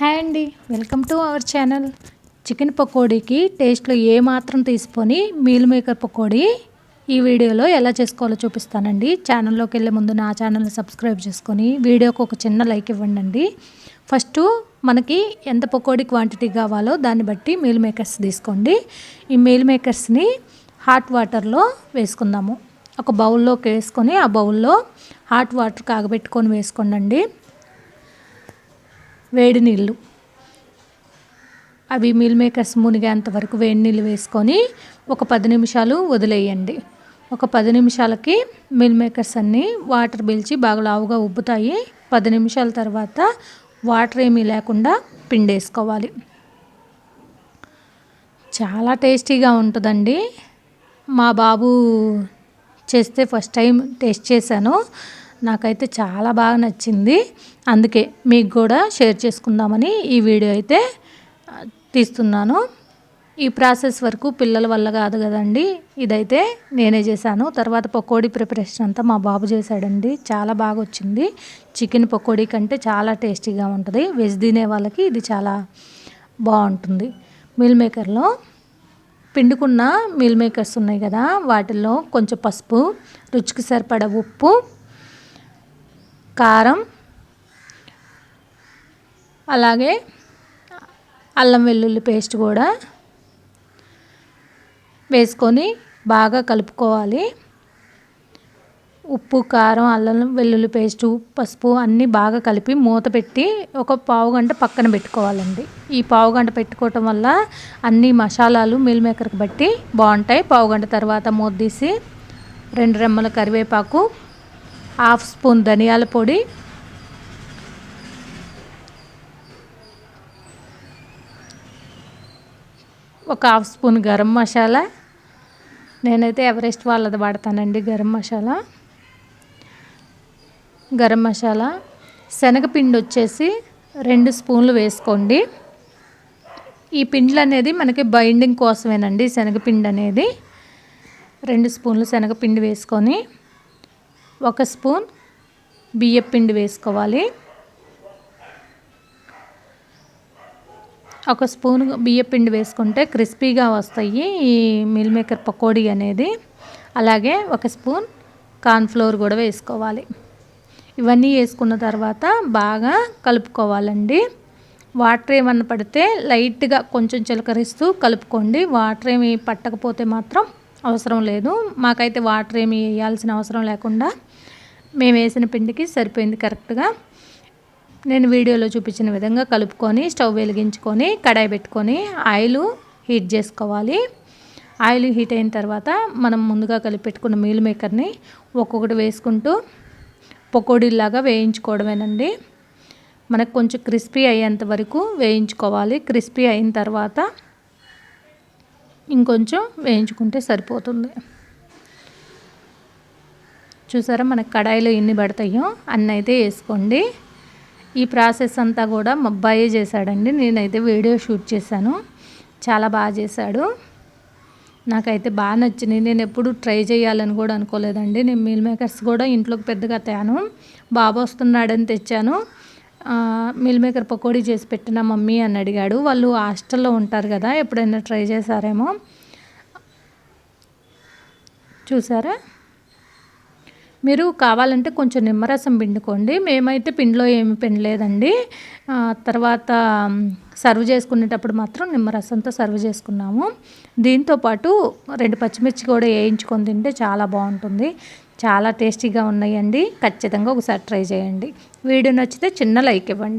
Hi అండి. Welcome to our channel. Chicken పకోడీకి టేస్ట్లో ఏ మాత్రం తీసుకొని మీల్ మేకర్ పకోడీ ఈ వీడియోలో ఎలా చేసుకోవాలో చూపిస్తానండి. ఛానల్లోకి వెళ్ళే ముందు నా ఛానల్ని సబ్స్క్రైబ్ చేసుకొని వీడియోకి ఒక చిన్న లైక్ ఇవ్వండి ఫస్ట్ మనకి ఎంత పకోడీ క్వాంటిటీ కావాలో దాన్ని బట్టి మీల్ మేకర్స్ తీసుకోండి. ఈ మీల్ మేకర్స్ని హాట్ వాటర్లో వేసుకుందాము. ఒక బౌల్లోకి వేసుకొని ఆ బౌల్లో హాట్ వాటర్ కాగబెట్టుకొని వేసుకోండి వేడి నీళ్ళు. అవి మీల్ మేకర్స్ మునిగేంత వరకు వేడి నీళ్ళు వేసుకొని ఒక పది నిమిషాలు వదిలేయండి. ఒక పది నిమిషాలకి మిల్ మేకర్స్ అన్నీ వాటర్ పీల్చి బాగా లావుగా ఉబ్బుతాయి. పది నిమిషాల తర్వాత వాటర్ ఏమీ లేకుండా పిండేసుకోవాలి. చాలా టేస్టీగా ఉంటుందండి. మా బాబు చేస్తే ఫస్ట్ టైం టేస్ట్ చేశాను. నాకైతే చాలా బాగా నచ్చింది. అందుకే మీకు కూడా షేర్ చేసుకుందామని ఈ వీడియో అయితే తీస్తున్నాను. ఈ ప్రాసెస్ వరకు పిల్లల వల్ల కాదు కదండి. ఇదైతే నేనే చేశాను. తర్వాత పకోడీ ప్రిపరేషన్ అంతా మా బాబు చేశాడండి. చాలా బాగా వచ్చింది. చికెన్ పకోడీ కంటే చాలా టేస్టీగా ఉంటుంది. వెజ్ తినే వాళ్ళకి ఇది చాలా బాగుంటుంది. మీల్ మేకర్లో పిండుకున్న మీల్ మేకర్స్ ఉన్నాయి కదా వాటిల్లో కొంచెం పసుపు రుచికి సరిపడ ఉప్పు కారం అలాగే అల్లం వెల్లుల్లి పేస్ట్ కూడా వేసుకొని బాగా కలుపుకోవాలి. ఉప్పు కారం అల్లం వెల్లుల్లి పేస్టు పసుపు అన్నీ బాగా కలిపి మూత పెట్టి ఒక పావు గంట పక్కన పెట్టుకోవాలండి. ఈ పావు గంట పెట్టుకోవటం వల్ల అన్ని మసాలాలు మిల్ మేకర్కి బట్టి బాగుంటాయి. పావు గంట తర్వాత మూత తీసి రెండు రెమ్మల కరివేపాకు హాఫ్ స్పూన్ ధనియాల పొడి. ఒక హాఫ్ స్పూన్ గరం మసాలా. నేనైతే ఎవరెస్ట్ వాళ్ళది వాడతానండి గరం మసాలా. గరం మసాలా. శనగపిండి వచ్చేసి రెండు స్పూన్లు వేసుకోండి. ఈ పిండ్లు అనేది మనకి బైండింగ్ కోసమేనండి శనగపిండి అనేది. రెండు స్పూన్లు శనగపిండి వేసుకొని ఒక స్పూన్ బియ్యపిండి వేసుకోవాలి. ఒక స్పూన్ బియ్యపిండి వేసుకుంటే క్రిస్పీగా వస్తాయి ఈ మిల్ మేకర్ పకోడీ అనేది. అలాగే ఒక స్పూన్ కార్న్ఫ్లోర్ కూడా వేసుకోవాలి. ఇవన్నీ వేసుకున్న తర్వాత బాగా కలుపుకోవాలండి. వాటర్ ఏమన్నా పడితే లైట్గా కొంచెం చిలకరిస్తూ కలుపుకోండి. వాటర్ ఏమి పట్టకపోతే మాత్రం అవసరం లేదు. మాకైతే వాటర్ ఏమి వేయాల్సిన అవసరం లేకుండా మేము వేసిన పిండికి సరిపోయింది కరెక్ట్గా. నేను వీడియోలో చూపించిన విధంగా కలుపుకొని స్టవ్ వెలిగించుకొని కడాయి పెట్టుకొని ఆయిల్ హీట్ చేసుకోవాలి. ఆయిల్ హీట్ అయిన తర్వాత మనం ముందుగా కలిపి పెట్టుకున్న మీల్ మేకర్ని ఒక్కొక్కటి వేసుకుంటూ పకోడీలాగా వేయించుకోవడమేనండి. మనకు కొంచెం క్రిస్పీ అయ్యేంత వరకు వేయించుకోవాలి. క్రిస్పీ అయిన తర్వాత ఇంకొంచెం వేయించుకుంటే సరిపోతుంది. చూసారా మనకు కడాయిలో ఎన్ని పడతాయో? అన్నీ అయితే వేసుకోండి. ఈ ప్రాసెస్ అంతా కూడా మా చేశాడండి. నేనైతే వీడియో షూట్ చేశాను. చాలా బాగా చేశాడు. నాకైతే బాగా నచ్చింది నేను ఎప్పుడు ట్రై చేయాలని కూడా అనుకోలేదండి. నేను మీల్ మేకర్స్ కూడా ఇంట్లోకి పెద్దగా తేను. బాబు వస్తున్నాడని తెచ్చాను. మిల్ మేకర్ పకోడీ చేసి పెట్టిన మమ్మీ అని అడిగాడు. వాళ్ళు హాస్టల్లో ఉంటారు కదా ఎప్పుడైనా ట్రై చేశారేమో? చూసారా? మీరు కావాలంటే కొంచెం నిమ్మరసం పిండుకోండి. మేమైతే పిండిలో ఏమి పిండలేదండి. తర్వాత సర్వ్ చేసుకునేటప్పుడు మాత్రం నిమ్మరసంతో సర్వ్ చేసుకున్నాము. దీంతోపాటు రెండు పచ్చిమిర్చి కూడా వేయించుకొని తింటే చాలా బాగుంటుంది. చాలా టేస్టీగా ఉన్నాయండి. ఖచ్చితంగా ఒకసారి ట్రై చేయండి. వీడియో నచ్చితే చిన్న లైక్ ఇవ్వండి.